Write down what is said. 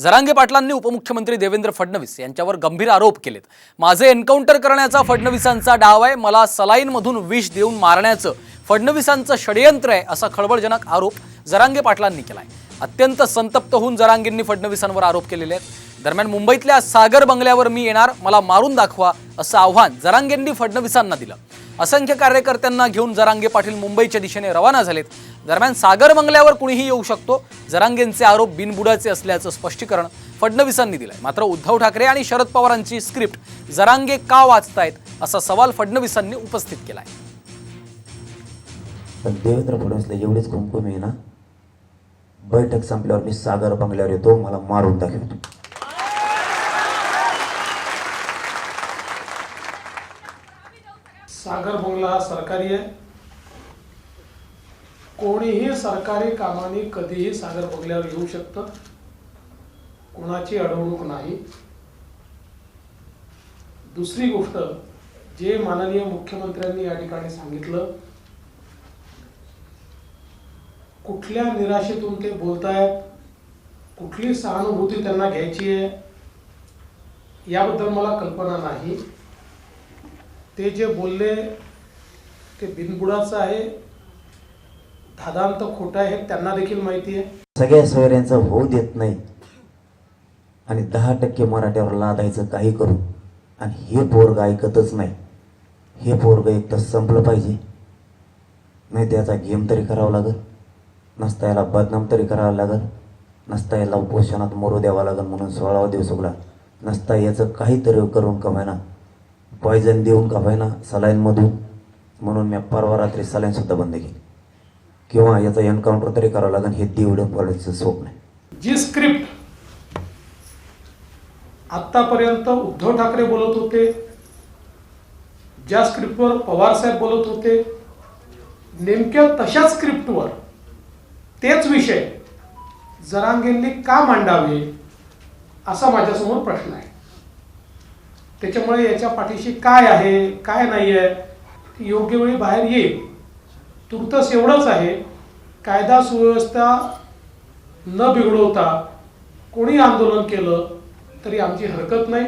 जरांगे पाटलांनी उपमुख्यमंत्री देवेंद्र फडणवीस यांच्यावर गंभीर आरोप केलेत. माझे एन्काउंटर करण्याचा फडणवीसांचा डाव आहे मला सलाईनमधून विष देऊन मारण्याचं फडणवीसांचं षडयंत्र आहे असा खळबळजनक आरोप जरांगे पाटलांनी केला आहे अत्यंत संतप्त होऊन जरांगेंनी फडणवीसांवर आरोप केलेले आहेत. दरम्यान मुंबईतल्या सागर बंगल्यावर मी येणार मला मारून दाखवा असं आव्हान जरांगेंनी फडणवीसांना दिलं. असंख्य कार्यकर्त्यांना घेऊन जरांगे पाटील मुंबईच्या दिशेने रवाना झालेत. दरम्यान सागर बंगल्यावर कुणीही येऊ शकतो जरांगेंचे आरोप बिनबुडाचे असल्याचं स्पष्टीकरण फडणवीसांनी दिलंय. मात्र उद्धव ठाकरे आणि शरद पवारांची स्क्रिप्ट जरांगे का वाचतायत असा सवाल फडणवीसांनी उपस्थित केलाय. पण देवेंद्र फडणवीसला एवढीच कुमकुम आहे ना बैठक संपल्यावर मी सागर बंगल्यावर येतो मला मारून दाखवतो सागर बंगला हा सरकारी आहे. कोणीही सरकारी कामाने कधीही सागर बंगल्यावर येऊ शकतं. कोणाची अडवणूक नाही. दुसरी गोष्ट जे माननीय मुख्यमंत्र्यांनी या ठिकाणी सांगितलं कुठल्या निराशेतून ते बोलतायत कुठली सहानुभूती त्यांना घ्यायची आहे याबद्दल मला कल्पना नाही. ते जे बोलले ते बिनबुडाचं आहे. धादांत खोटं आहे त्यांना देखील माहिती आहे. सगळ्या सोयऱ्यांचं होऊ देत नाही. आणि दहा टक्के मराठ्यावर लादायचं काही करू. आणि हे पोरग ऐकतच नाही. हे पोरग एक तर संपलं पाहिजे. नाही त्याचा गेम तरी करावा लागेल. नसता याला बदनाम तरी करावं लागल. नसता याला उपोषणात मरू द्यावा लागल म्हणून सोळावा दिवस उघडा नसता याचं काहीतरी करून कमायना. पॉयझन देऊन का कमायना सलाईनमधून? म्हणून मी परवा रात्री सलाईनसुद्धा बंद केली. किंवा याचं एन्काउंटर तरी करावं लागेल हे देवडं पडायचं स्वप्न आहे. जी स्क्रिप्ट आतापर्यंत उद्धव ठाकरे बोलत होते ज्या स्क्रिप्टवर पवार साहेब बोलत होते नेमक्या तशाच स्क्रिप्टवर तेच विषय जरांगेंनी का मांडावे असा माझ्यासमोर प्रश्न आहे. त्याच्यामुळे याच्या पाठीशी काय आहे काय नाही आहे योग्य वेळी बाहेर येईल. तुर्तस एवढंच आहे कायदा सुव्यवस्था न बिघडवता कोणी आंदोलन केलं तरी आमची हरकत नाही.